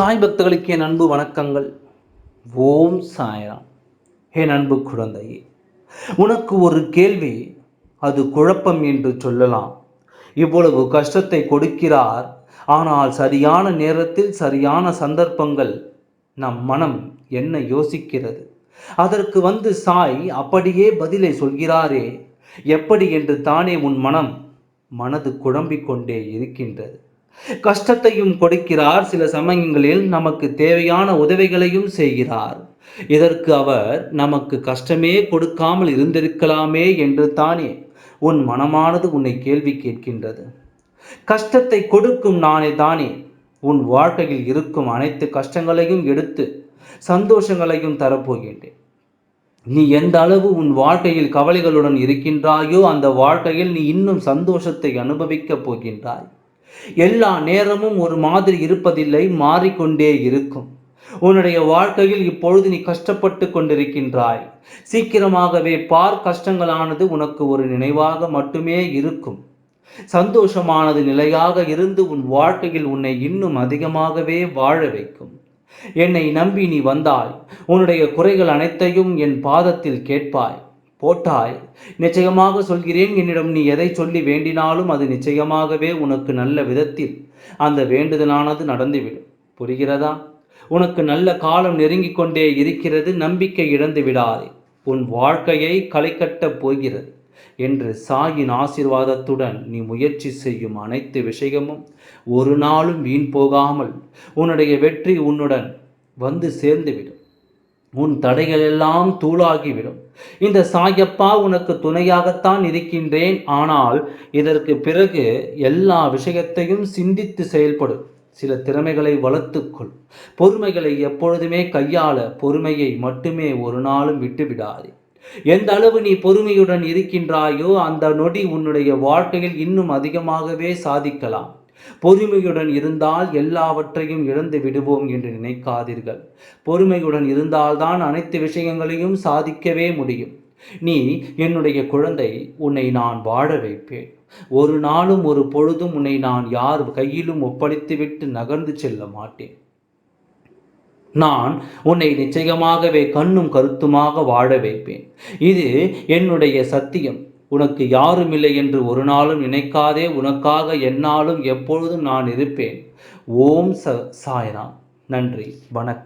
சாய் பக்தர்களுக்கு என் அன்பு வணக்கங்கள். ஓம் சாய்ராம். என் அன்பு குழந்தையே உனக்கு ஒரு கேள்வி அது குழப்பம் என்று சொல்லலாம். இவ்வளவு கஷ்டத்தை கொடுக்கிறார் ஆனால் சரியான நேரத்தில் சரியான சந்தர்ப்பங்கள் நம் மனம் என்ன யோசிக்கிறது? அதற்கு வந்து சாய் அப்படியே பதிலை சொல்கிறாரே எப்படி என்று தானே உன் மனம் மனது குழம்பிக் கொண்டே இருக்கின்றது. கஷ்டத்தையும் கொடுக்கிறார். சில சமயங்களில் நமக்கு தேவையான உதவிகளையும் செய்கிறார். இதற்கு அவர் நமக்கு கஷ்டமே கொடுக்காமல் இருந்திருக்கலாமே என்று தானே உன் மனமானது உன்னை கேள்வி கேட்கின்றது. கஷ்டத்தை கொடுக்கும் நானே தானே உன் வாழ்க்கையில் இருக்கும் அனைத்து கஷ்டங்களையும் எடுத்து சந்தோஷங்களையும் தரப்போகின்றேன். நீ எந்த அளவு உன் வாழ்க்கையில் கவலைகளுடன் இருக்கின்றாயோ அந்த வாழ்க்கையில் நீ இன்னும் சந்தோஷத்தை அனுபவிக்கப் போகின்றாய். எல்லா நேரமும் ஒரு மாதிரி இருப்பதில்லை மாறிக்கொண்டே இருக்கும். உன்னுடைய வாழ்க்கையில் இப்பொழுது நீ கஷ்டப்பட்டு கொண்டிருக்கின்றாய். சீக்கிரமாகவே பார் கஷ்டங்களானது உனக்கு ஒரு நினைவாக மட்டுமே இருக்கும். சந்தோஷமானது நிலையாக இருந்து உன் வாழ்க்கையில் உன்னை இன்னும் அதிகமாகவே வாழ வைக்கும். என்னை நம்பி நீ வந்தாய். உன்னுடைய குறைகள் அனைத்தையும் என் பாதத்தில் கேட்பாய். போட்டாய். நிச்சயமாக சொல்கிறேன் என்னிடம் நீ எதை சொல்லி வேண்டினாலும் அது நிச்சயமாகவே உனக்கு நல்ல விதத்தில் அந்த வேண்டுதலானது நடந்துவிடும். புரிகிறதா? உனக்கு நல்ல காலம் நெருங்கிக் கொண்டே இருக்கிறது நம்பிக்கை இழந்து விடாதே. உன் வாழ்க்கையை களைக்கட்டப் போகிறது என்று சாயின் ஆசிர்வாதத்துடன் நீ முயற்சி செய்யும் அனைத்து விஷயமும் ஒரு நாளும் வீண் போகாமல் உன்னுடைய வெற்றி உன்னுடன் வந்து சேர்ந்துவிடும். உன் தடைகள் எல்லாம் தூளாகிவிடும். இந்த சாயப்பா உனக்கு துணையாகத்தான் இருக்கின்றேன். ஆனால் இதற்கு பிறகு எல்லா விஷயத்தையும் சிந்தித்து செயல்படும் சில திறமைகளை வளர்த்துக்கொள். பொறுமைகளை எப்பொழுதுமே கையாள பொறுமையை மட்டுமே ஒரு நாளும் விட்டுவிடாதே. எந்த அளவு நீ பொறுமையுடன் இருக்கின்றாயோ அந்த நொடி உன்னுடைய வாழ்க்கையில் இன்னும் அதிகமாகவே சாதிக்கலாம். பொறுமையுடன் இருந்தால் எல்லாவற்றையும் இழந்து விடுவோம் என்று நினைக்காதீர்கள். பொறுமையுடன் இருந்தால்தான் அனைத்து விஷயங்களையும் சாதிக்கவே முடியும். நீ என்னுடைய குழந்தை உன்னை நான் வாழ வைப்பேன். ஒரு நாளும் ஒரு பொழுதும் உன்னை நான் யார் கையிலும் ஒப்படைத்துவிட்டு நகர்ந்து செல்ல மாட்டேன். நான் உன்னை நிச்சயமாகவே கண்ணும் கருத்துமாக வாழ வைப்பேன். இது என்னுடைய சத்தியம். உனக்கு யாரும் இல்லை என்று ஒரு நாளும் நினைக்காதே உனக்காக என்னாலும் எப்பொழுதும் நான் இருப்பேன். ஓம் ச சாய்ராம். நன்றி. வணக்கம்.